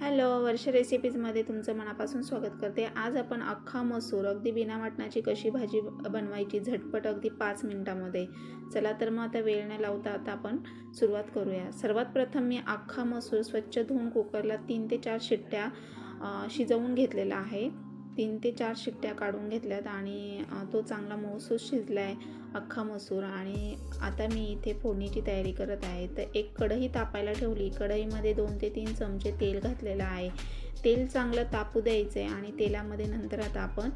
Hello वर्ष रेसिपीजमध्ये तुमचं मनापासून स्वागत करते. आज आपण अख्खा मसूर अगदी बिना वाटणाची कशी भाजी बनवायची झटपट अगदी पाच मिनटामध्ये. चला तर मग आता वेळ न लावता आता आपण सुरुवात करूया. सर्वात प्रथम मी अख्खा मसूर स्वच्छ धुवून कुकरला तीन ते चार शिट्ट्या शिजवून घेतलेला आहे. तीन ते चार शिट्ट्या काढून घेतल्यात आणि तो चांगला मऊसूस शिजला आहे अख्खा मसूर. आणि आता मी इथे फोडणीची तयारी करत आहे. तर एक कढई तापायला ठेवली. कढईमध्ये दोन ते तीन चमचे तेल घातलेलं आहे. तेल चांगलं तापू द्यायचं आहे आणि तेलामध्ये नंतर आता आपण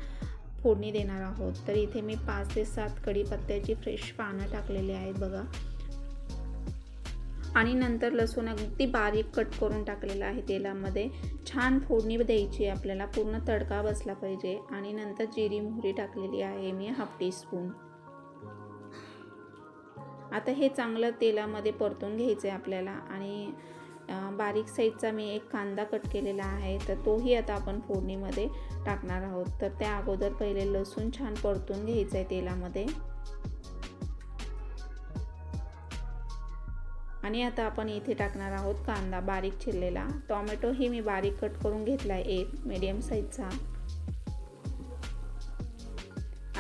फोडणी देणार आहोत. तर इथे मी पाच ते सात कढीपत्त्याची फ्रेश पानं टाकलेली आहेत बघा. आणि नंतर लसूण अगदी बारीक कट करून टाकलेला आहे तेलामध्ये. छान फोडणी द्यायची आहे आपल्याला. पूर्ण तडका बसला पाहिजे. आणि नंतर जिरी मोहरी टाकलेली आहे मी हाफ टीस्पून आता हे चांगलं तेलामध्ये परतून घ्यायचं आहे आपल्याला. आणि बारीक साईजचा मी एक कांदा कट केलेला आहे. तर तोही आता आपण फोडणीमध्ये टाकणार आहोत. तर त्या अगोदर पहिले लसूण छान परतून घ्यायचं आहे तेलामध्ये. आणि आता आपण इथे टाकणार आहोत कांदा बारीक चिरलेला. टॉमॅटो हे मी बारीक कट करून घेतला आहे एक मीडियम साईजचा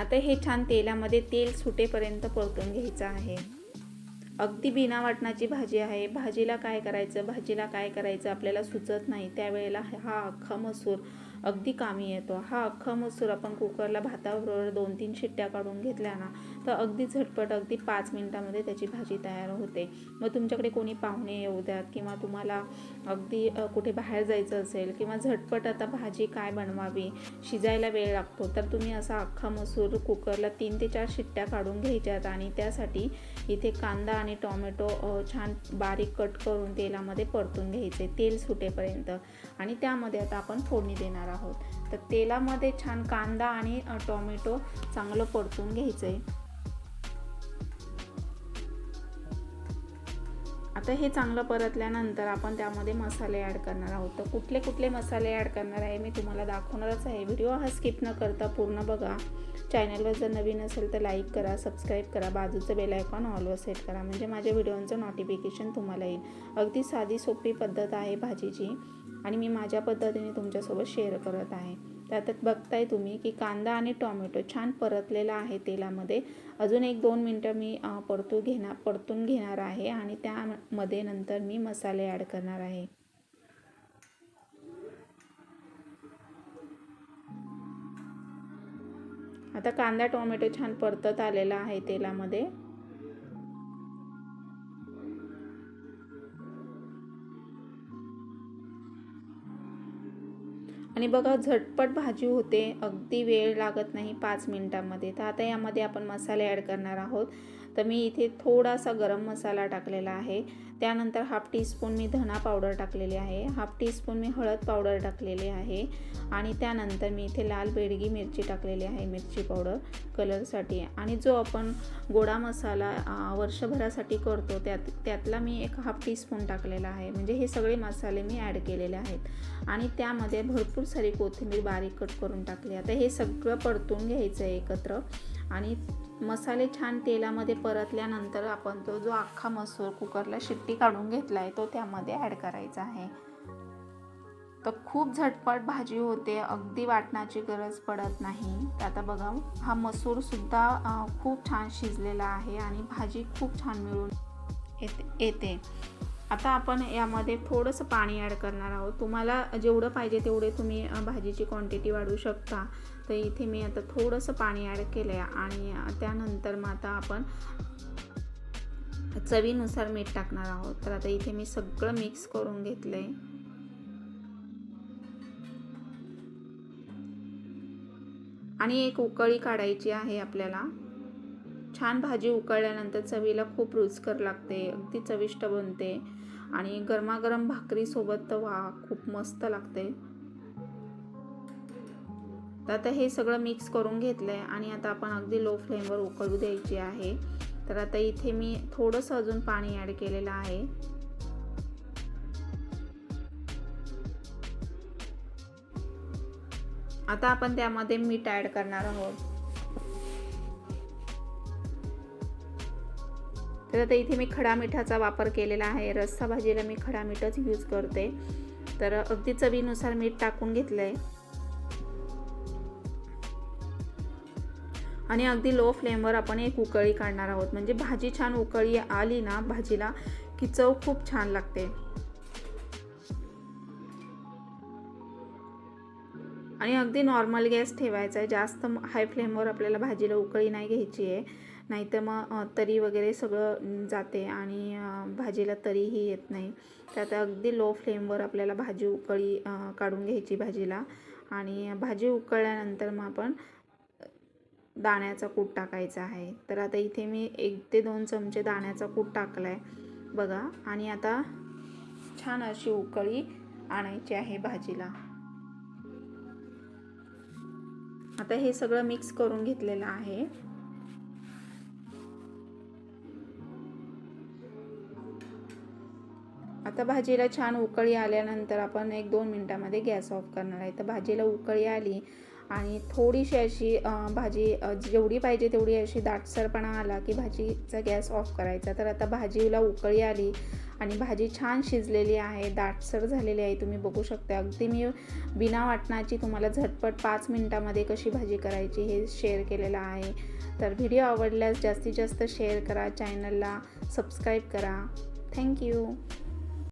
आता हे छान तेलामध्ये तेल सुटेपर्यंत परतून घ्यायचं आहे. अगदी बिना वाटणाची भाजी आहे. भाजीला काय करायचं? भाजीला काय करायचं? आपल्याला सुचत नाही. त्यावेळेला हा अख्खा मसूर अगदी कामी येतो. हा अख्खा मसूर आपण कुकरला भाताबरोबर दोन तीन शिट्ट्या काढून घेतल्या ना तर अगदी झटपट अगदी पाच मिनटामध्ये त्याची भाजी तयार होते. मग तुमच्याकडे कोणी पाहुणे येऊ द्यात किंवा तुम्हाला अगदी कुठे बाहेर जायचं असेल किंवा झटपट आता भाजी काय बनवावी शिजायला वेळ लागतो तर तुम्ही असा अख्खा मसूर कुकरला तीन ते चार शिट्ट्या काढून घ्यायच्यात आणि त्यासाठी इथे कांदा आणि टोमॅटो छान बारीक कट करून तेलामध्ये परतून घ्यायचे. तेल सुटेपर्यंत. आणि त्यामध्ये आता आपण फोडणी देणार आहोत. तर तेलामध्ये छान कांदा आणि टोमॅटो चांगलं परतून घ्यायचं आहे आता हे चांगलं परतल्यानंतर आपण त्यामध्ये मसाले ॲड करणार आहोत. तर कुठले कुठले मसाले ॲड करणार आहे मी तुम्हाला दाखवणारच आहे. व्हिडिओ हा स्किप न करता पूर्ण बघा. चॅनलवर जर नवीन असेल तर लाईक करा सबस्क्राईब करा. बाजूचं बेल आयकॉन ऑलवर सेट करा. म्हणजे माझ्या व्हिडिओचं नोटिफिकेशन तुम्हाला येईल. अगदी साधी सोपी पद्धत आहे भाजीची. आणि मी माझ्या पद्धतीने तुमच्यासोबत शेअर करत आहे. त्यात बघताय तुम्ही की कांदा आणि टोमॅटो छान परतलेला आहे तेलामध्ये. अजून एक दोन मिनटं मी परतू घेणार परतून घेणार आहे आणि त्यामध्ये नंतर मी मसाले ॲड करणार आहे. आता कांदा टोमॅटो छान परतत आलेला आहे तेलामध्ये. आणि बघा झटपट भाजी होते. अगदी वेळ लागत नाही पाच मिनटामध्ये. तर आता यामध्ये आपण मसाले ॲड करणार आहोत. तर मी इथे थोडासा गरम मसाला टाकलेला आहे. त्यानंतर हाफ टीस्पून मी धना पावडर टाकलेली आहे. हाफ टीस्पून मी हळद पावडर टाकलेली आहे. आणि त्यानंतर मी इथे लाल बेडगी मिरची टाकलेली आहे मिरची पावडर कलरसाठी. आणि जो आपण गोडा मसाला वर्षभरासाठी करतो त्यात त्यातला मी एक हाफ टीस्पून टाकलेला आहे. म्हणजे हे सगळे मसाले मी ॲड केलेले आहेत. आणि त्यामध्ये भरपूर सारी कोथिंबीर बारीक कट करून टाकली. आता हे सगळं परतून घ्यायचं आहे एकत्र. आणि मसाले छान तेलामध्ये परतल्यानंतर आपण तो जो अख्खा मसूर कुकरला शिट्टी काढून घेतला आहे तो त्यामध्ये ॲड करायचा आहे. तर खूप झटपट भाजी होते अगदी वाटण्याची गरज पडत नाही. तर आता बघा हा मसूरसुद्धा खूप छान शिजलेला आहे आणि भाजी खूप छान मिळून येते येते. आता आपण यामध्ये थोडंसं पाणी ॲड करणार आहोत. तुम्हाला जेवढं पाहिजे तेवढे तुम्ही भाजीची क्वांटिटी वाढवू शकता. तर इथे मी आता थोडंसं पाणी ॲड केलं आहे आणि त्यानंतर मग आता आपण चवीनुसार मीठ टाकणार आहोत. तर आता इथे मी सगळं मिक्स करून घेतलं आहे आणि एक उकळी काढायची आहे आपल्याला. छान भाजी उकळल्यानंतर चवीला खूप रुचकर लागते. अगदी चविष्ट बनते. आणि गरमागरम भाकरीसोबत तर वा खूप मस्त लागते. तर आता हे सगळं मिक्स करून घेतलं आहे आणि आता आपण अगदी लो फ्लेमवर उकळू द्यायची आहे. तर आता इथे मी थोडंसं अजून पाणी ॲड केलेलं आहे. आता आपण त्यामध्ये मीठ ॲड करणार आहोत. तर आता इथे मी खडा मिठाचा वापर केलेला आहे. रस्सा भाजीला मी खडा मिठच यूज करते. तर अगदी चवीनुसार मीठ टाकून घेतलं आहे आणि अगदी लो फ्लेमवर आपण एक उकळी काढणार आहोत. म्हणजे भाजी छान उकळी आली ना भाजीला की चव खूप छान लागते. आणि अगदी नॉर्मल गॅस ठेवायचा आहे. जास्त हाय फ्लेमवर आपल्याला भाजीला उकळी नाही घ्यायची आहे. नाहीतर मग तरी वगैरे सगळं जाते आणि भाजीला तरीही येत नाही. त्यात अगदी लो फ्लेमवर आपल्याला भाजी उकळी काढून घ्यायची भाजीला. आणि भाजी उकळल्यानंतर मग आपण दाण्याचा कूट टाकायचा आहे. तर आता इथे मी एक ते दोन चमचे दाण्याचा कूट टाकला आहे बघा. आणि आता छान अशी उकळी आणायची आहे भाजीला. आता हे सगळं मिक्स करून घेतलेलं आहे. आता भाजीला छान उकळी आल्यानंतर आपण एक दोन मिनटामध्ये गॅस ऑफ करणार आहे. तर भाजीला उकळी आली आणि थोडीशी अशी भाजी जेवढी पाहिजे तेवढी अशी दाटसरपणा आला की भाजीचा गॅस ऑफ करायचा. तर आता भाजीला उकळी आली आणि भाजी छान शिजलेली आहे दाटसर झालेली आहे. तुम्ही बघू शकता अगदी मी बिना वाटणाची तुम्हाला झटपट पाच मिनटामध्ये कशी भाजी करायची हे शेअर केलेलं आहे. तर व्हिडिओ आवडल्यास जास्तीत जास्त शेअर करा चॅनलला सबस्क्राईब करा. थँक्यू